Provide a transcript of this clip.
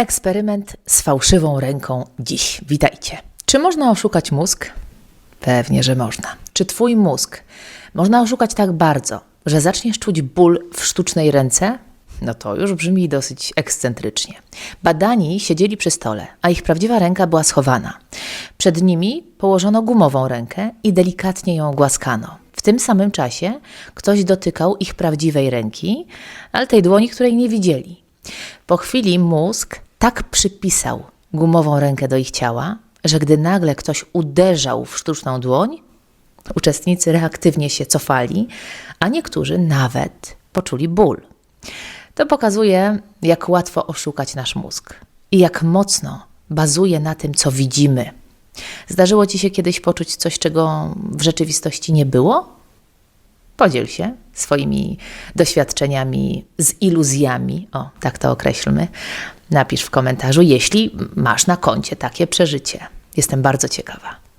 Eksperyment z fałszywą ręką dziś. Witajcie. Czy można oszukać mózg? Pewnie, że można. Czy twój mózg można oszukać tak bardzo, że zaczniesz czuć ból w sztucznej ręce? No to już brzmi dosyć ekscentrycznie. Badani siedzieli przy stole, a ich prawdziwa ręka była schowana. Przed nimi położono gumową rękę i delikatnie ją głaskano. W tym samym czasie ktoś dotykał ich prawdziwej ręki, ale tej dłoni, której nie widzieli. Po chwili mózg tak przypisał gumową rękę do ich ciała, że gdy nagle ktoś uderzał w sztuczną dłoń, uczestnicy reaktywnie się cofali, a niektórzy nawet poczuli ból. To pokazuje, jak łatwo oszukać nasz mózg i jak mocno bazuje na tym, co widzimy. Zdarzyło ci się kiedyś poczuć coś, czego w rzeczywistości nie było? Podziel się swoimi doświadczeniami z iluzjami, o tak to określmy. Napisz w komentarzu, jeśli masz na koncie takie przeżycie. Jestem bardzo ciekawa.